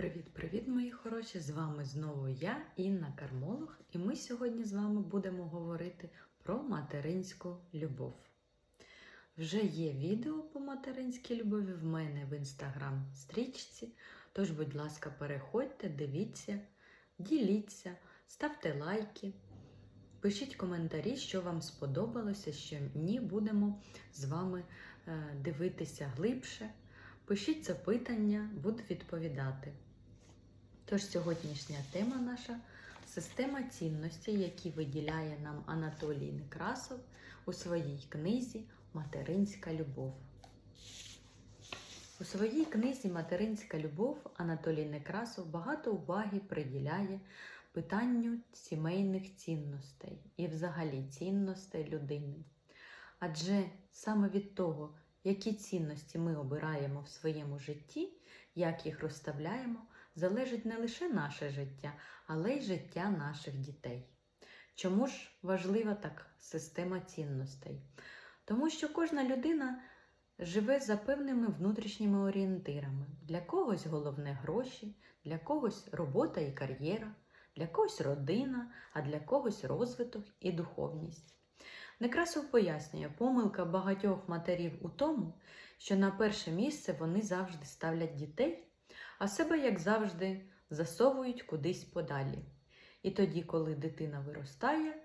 Привіт-привіт, мої хороші! З вами знову я, Інна Кармолог, і ми сьогодні з вами будемо говорити про материнську любов. Вже є відео по материнській любові в мене в інстаграм-стрічці. Тож, будь ласка, переходьте, дивіться, діліться, ставте лайки, пишіть коментарі, що вам сподобалося, що ні, будемо з вами е, дивитися глибше. Пишіть запитання, буду відповідати. Тож сьогоднішня тема наша система цінностей, які виділяє нам Анатолій Некрасов у своїй книзі Материнська любов. У своїй книзі Материнська любов Анатолій Некрасов багато уваги приділяє питанню сімейних цінностей і взагалі цінностей людини. Адже саме від того, які цінності ми обираємо в своєму житті, як їх розставляємо, залежить не лише наше життя, але й життя наших дітей. Чому ж важлива так система цінностей? Тому що кожна людина живе за певними внутрішніми орієнтирами. Для когось головне гроші, для когось робота і кар'єра, для когось родина, а для когось розвиток і духовність. Некрасов пояснює, помилка багатьох матерів у тому, що на перше місце вони завжди ставлять дітей, а себе, як завжди, засовують кудись подалі. І тоді, коли дитина виростає,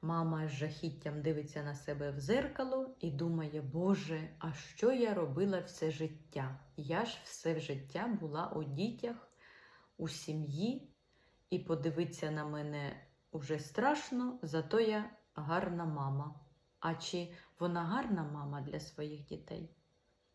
мама з жахіттям дивиться на себе в зеркало і думає, Боже, а що я робила все життя? Я ж все життя була у дітях, у сім'ї, і подивитися на мене уже страшно, зато я гарна мама. А чи вона гарна мама для своїх дітей?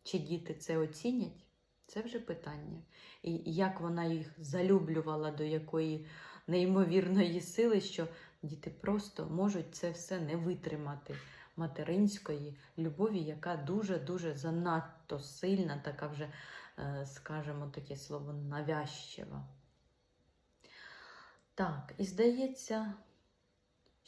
Чи діти це оцінять? Це вже питання. І як вона їх залюблювала до якої неймовірної сили, що діти просто можуть це все не витримати материнської любові, яка дуже-дуже занадто сильна, така вже, е, скажімо таке слово, навязчива. Так, і здається,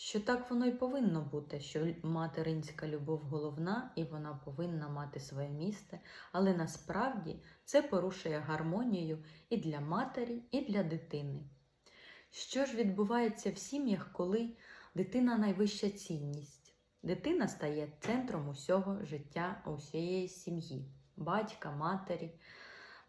що так воно і повинно бути, що материнська любов головна і вона повинна мати своє місце, але насправді це порушує гармонію і для матері, і для дитини. Що ж відбувається в сім'ях, коли дитина найвища цінність? Дитина стає центром усього життя усієї сім'ї, батька, матері,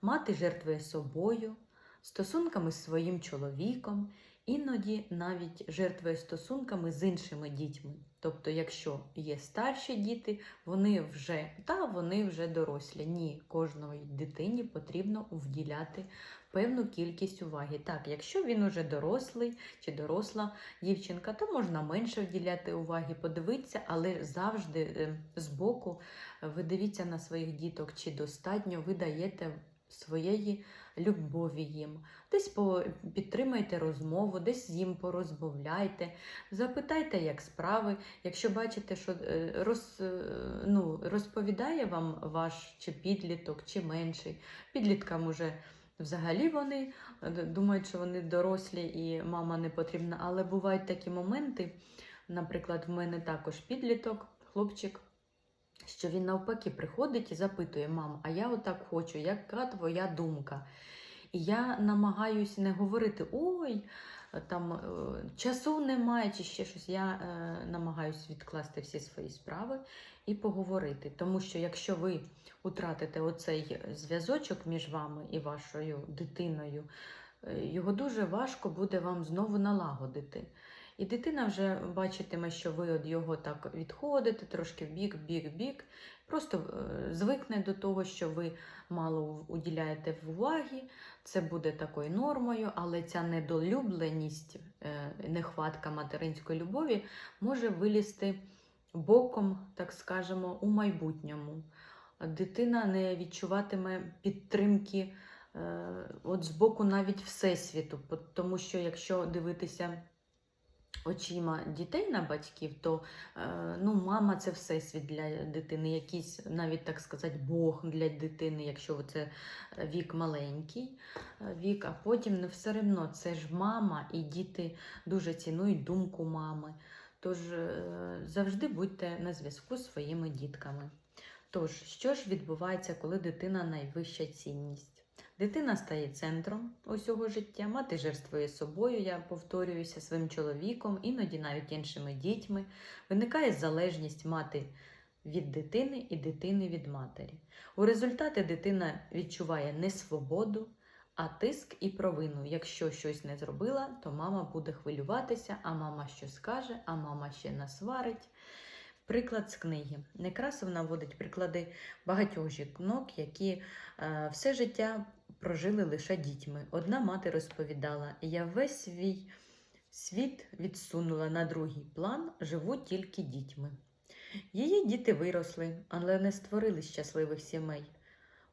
мати жертвує собою, стосунками з своїм чоловіком іноді навіть жертвує стосунками з іншими дітьми. Тобто, якщо є старші діти, вони вже та вони вже дорослі. Ні, кожної дитині потрібно вділяти певну кількість уваги. Так, якщо він уже дорослий чи доросла дівчинка, то можна менше вділяти уваги, подивитися, але завжди е, збоку ви дивіться на своїх діток, чи достатньо ви даєте своєї любові їм. Десь підтримайте розмову, десь з їм порозмовляйте, запитайте, як справи. Якщо бачите, що е, роз, е, ну, розповідає вам ваш чи підліток, чи менший. Підліткам уже взагалі вони думають, що вони дорослі і мама не потрібна. Але бувають такі моменти, наприклад, в мене також підліток, хлопчик що він навпаки приходить і запитує, мам, а я отак хочу, яка твоя думка? І я намагаюся не говорити ой, там е, часу немає чи ще щось. Я е, намагаюся відкласти всі свої справи і поговорити. Тому що якщо ви втратите оцей зв'язочок між вами і вашою дитиною, е, його дуже важко буде вам знову налагодити. І дитина вже бачитиме, що ви від його так відходите, трошки бік, бік, бік. Просто е, звикне до того, що ви мало уділяєте уваги, це буде такою нормою, але ця недолюбленість, е, нехватка материнської любові може вилізти боком, так скажемо, у майбутньому. Дитина не відчуватиме підтримки е, от з боку навіть Всесвіту, тому що якщо дивитися очима дітей на батьків, то е, ну, мама це всесвіт для дитини, якийсь, навіть так сказати, Бог для дитини, якщо це вік маленький е, вік, а потім не все одно це ж мама, і діти дуже цінують думку мами. Тож е, завжди будьте на зв'язку з своїми дітками. Тож, що ж відбувається, коли дитина найвища цінність? Дитина стає центром усього життя, мати жертвує собою, я повторююся, своїм чоловіком, іноді навіть іншими дітьми. Виникає залежність мати від дитини і дитини від матері. У результаті дитина відчуває не свободу, а тиск і провину. Якщо щось не зробила, то мама буде хвилюватися, а мама що скаже, а мама ще насварить. Приклад з книги. Некрасов наводить приклади багатьох жінок, які е, все життя прожили лише дітьми. Одна мати розповідала: я весь свій світ відсунула на другий план, живу тільки дітьми. Її діти виросли, але не створили щасливих сімей.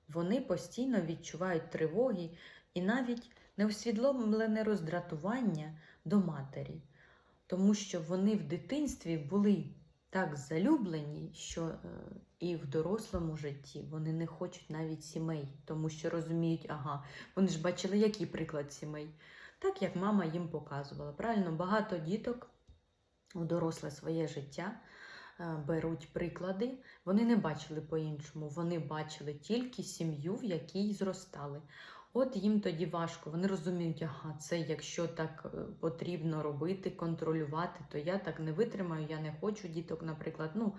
Вони постійно відчувають тривоги і навіть неусвідомлене роздратування до матері, тому що вони в дитинстві були так залюблені, що е, і в дорослому житті вони не хочуть навіть сімей, тому що розуміють, ага, вони ж бачили, який приклад сімей. Так як мама їм показувала. Правильно, багато діток у доросле своє життя е, беруть приклади. Вони не бачили по-іншому, вони бачили тільки сім'ю, в якій зростали. От їм тоді важко. Вони розуміють, ага, це якщо так е, потрібно робити, контролювати, то я так не витримаю, я не хочу діток, наприклад. Ну,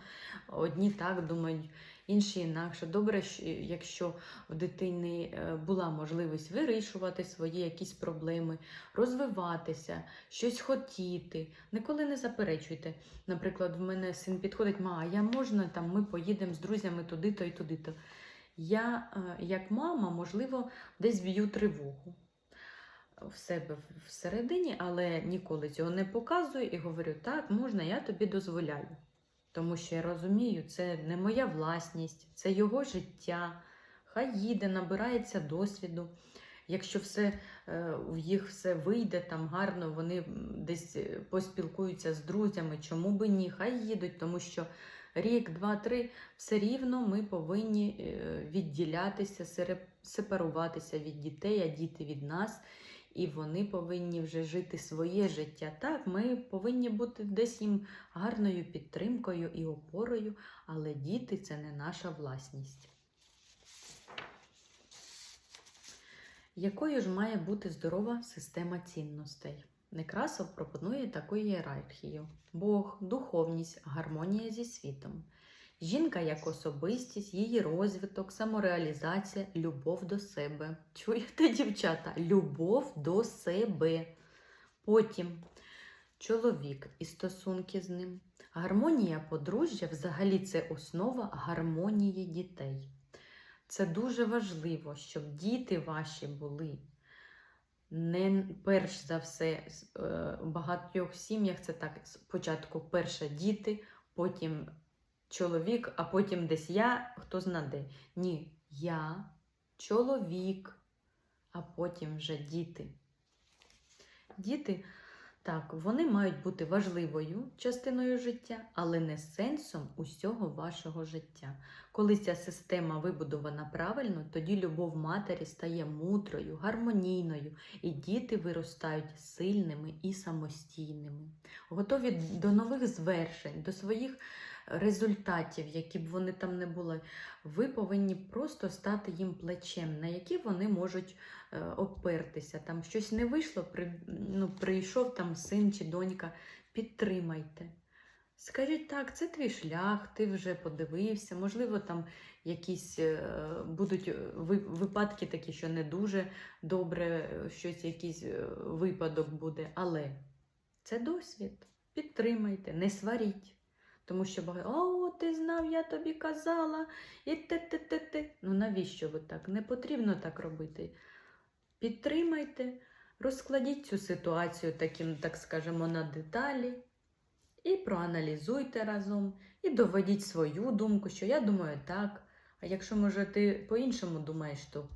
одні так думають, інші інакше. Добре, якщо в дитини е, була можливість вирішувати свої якісь проблеми, розвиватися, щось хотіти. Ніколи не заперечуйте. Наприклад, в мене син підходить, ма, а я можна там ми поїдемо з друзями туди-то і туди-то. Я, е, як мама, можливо, десь б'ю тривогу в себе всередині, але ніколи цього не показую і говорю, так, можна, я тобі дозволяю. Тому що я розумію, це не моя власність, це його життя. Хай їде, набирається досвіду. Якщо все е, в їх все вийде там гарно, вони десь е, поспілкуються з друзями, чому би ні? Хай їдуть, тому що рік, два, три все рівно ми повинні е, відділятися, сепаруватися від дітей, а діти від нас. І вони повинні вже жити своє життя. Так, ми повинні бути десь їм гарною підтримкою і опорою, але діти це не наша власність. Якою ж має бути здорова система цінностей? Некрасов пропонує таку ієрархію: Бог, духовність, гармонія зі світом. Жінка як особистість, її розвиток, самореалізація, любов до себе. Чуєте, дівчата? Любов до себе. Потім чоловік і стосунки з ним. Гармонія подружжя взагалі це основа гармонії дітей. Це дуже важливо, щоб діти ваші були не перш за все с- е, в багатьох сім'ях це так спочатку перша діти, потім чоловік, а потім десь я, хто знаде. Ні, я, чоловік, а потім вже діти. Діти, так, вони мають бути важливою частиною життя, але не сенсом усього вашого життя. Коли ця система вибудована правильно, тоді любов матері стає мудрою, гармонійною, і діти виростають сильними і самостійними, готові до нових звершень, до своїх результатів, які б вони там не були. Ви повинні просто стати їм плечем, на яке вони можуть е, опертися. Там щось не вийшло, при, ну, прийшов там син чи донька, підтримайте. Скажіть так, це твій шлях, ти вже подивився, можливо, там якісь е, будуть е, випадки такі, що не дуже добре, щось, якийсь випадок буде, але це досвід. Підтримайте, не сваріть. Тому що багато, о, ти знав, я тобі казала, і те те те те Ну навіщо ви так? Не потрібно так робити. Підтримайте, розкладіть цю ситуацію таким, так скажемо, на деталі і проаналізуйте разом, і доведіть свою думку, що я думаю так. А якщо, може, ти по-іншому думаєш, то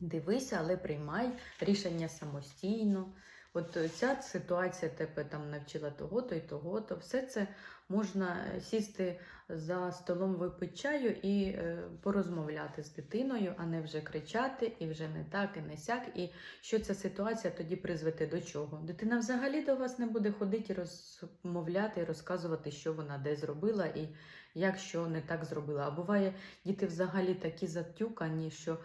дивися, але приймай рішення самостійно. От е, ця ситуація тебе там навчила того-то і того-то. Все це можна е, сісти за столом випити чаю і е, порозмовляти з дитиною, а не вже кричати, і вже не так, і не сяк. І що ця ситуація тоді призведе до чого? Дитина взагалі до вас не буде ходити і розмовляти, і розказувати, що вона де зробила і як що не так зробила. А буває, діти взагалі такі затюкані, що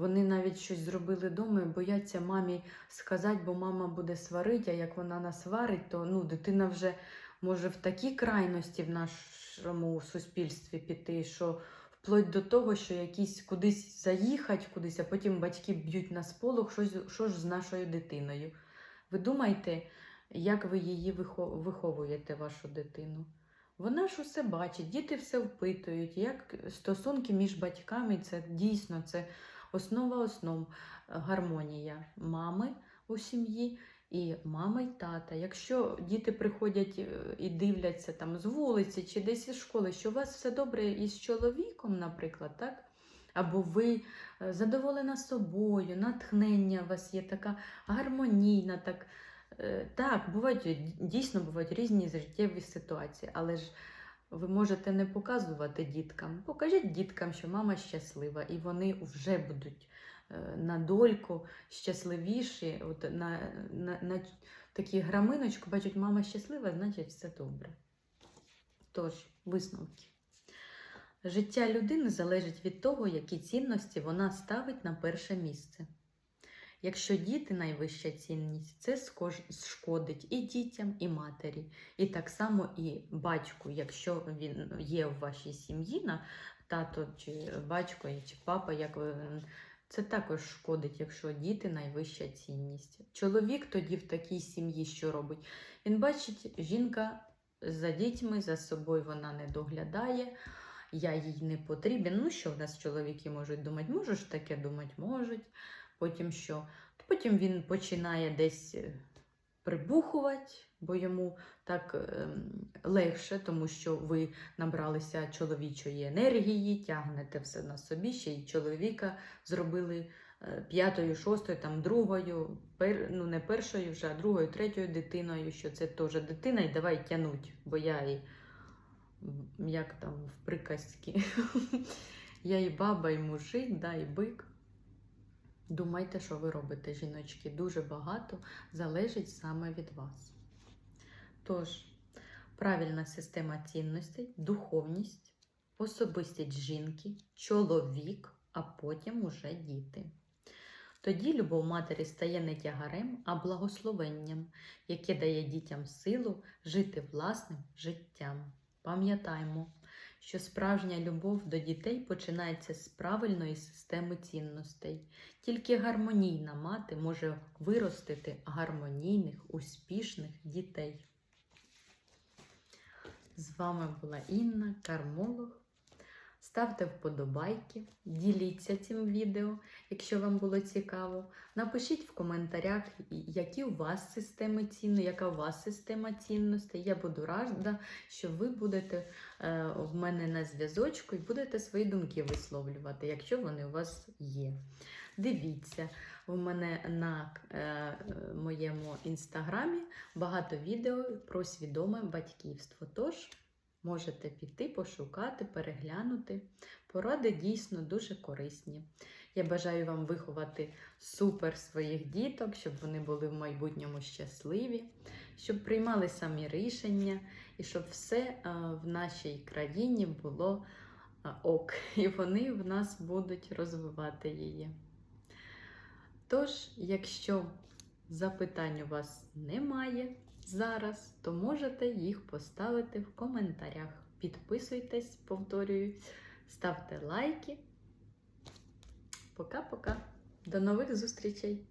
Вони навіть щось зробили вдома і бояться мамі сказати, бо мама буде сварити, а як вона нас сварить, то ну, дитина вже може в такі крайності в нашому суспільстві піти, що вплоть до того, що якісь кудись заїхати, кудись, а потім батьки б'ють на сполох, що, що ж з нашою дитиною. Ви думаєте, як ви її виховуєте, вашу дитину? Вона ж усе бачить, діти все впитують, як стосунки між батьками це дійсно це основа основ гармонія мами у сім'ї і мами й тата. Якщо діти приходять е, і дивляться там з вулиці чи десь із школи, що у вас все добре із чоловіком, наприклад, так? Або ви е, задоволена собою, натхнення у вас є така гармонійна, так. Е, Так, бувають дійсно бувають різні життєві ситуації, але ж ви можете не показувати діткам. Покажіть діткам, що мама щаслива, і вони вже будуть е, на дольку щасливіші. От на, на, на такі граминочку бачать, мама щаслива, значить все добре. Тож, висновки. Життя людини залежить від того, які цінності вона ставить на перше місце. Якщо діти найвища цінність, це шкодить і дітям, і матері. І так само і батьку, якщо він є в вашій сім'ї, на тато чи батько чи папа, як ви, це також шкодить, якщо діти найвища цінність. Чоловік тоді в такій сім'ї що робить? Він бачить, жінка за дітьми, за собою вона не доглядає. Я їй не потрібен. Ну, що в нас чоловіки можуть думати? Можеш таке думати? Можуть. Потім що? Потім він починає десь е, прибухувати, бо йому так ем, легше, тому що ви набралися чоловічої енергії, тягнете все на собі, ще й чоловіка зробили е, п'ятою, шостою, там другою, пер, ну не першою вже, а другою, третьою дитиною, що це теж дитина, і давай тянуть, бо я і як там в приказці. Я і баба, і мужик, да, і бик. Думайте, що ви робите, жіночки. Дуже багато залежить саме від вас. Тож, правильна система цінностей, духовність, особистість жінки, чоловік, а потім уже діти. Тоді любов матері стає не тягарем, а благословенням, яке дає дітям силу жити власним життям. Пам'ятаймо, що справжня любов до дітей починається з правильної системи цінностей. Тільки гармонійна мати може виростити гармонійних, успішних дітей. З вами була Інна, кармолог. Ставте вподобайки, діліться цим відео, якщо вам було цікаво. Напишіть в коментарях, які у вас системи цінностей, яка у вас система цінностей. Я буду рада, що ви будете е, в мене на зв'язочку і будете свої думки висловлювати, якщо вони у вас є. Дивіться, у мене на е, моєму інстаграмі багато відео про свідоме батьківство. Тож можете піти, пошукати, переглянути. Поради дійсно дуже корисні. Я бажаю вам виховати супер своїх діток, щоб вони були в майбутньому щасливі, щоб приймали самі рішення і щоб все е, в нашій країні було е, ок, і вони в нас будуть розвивати її. Тож, якщо запитань у вас немає зараз, то можете їх поставити в коментарях. Підписуйтесь, повторюю, ставте лайки. Пока-пока. До нових зустрічей!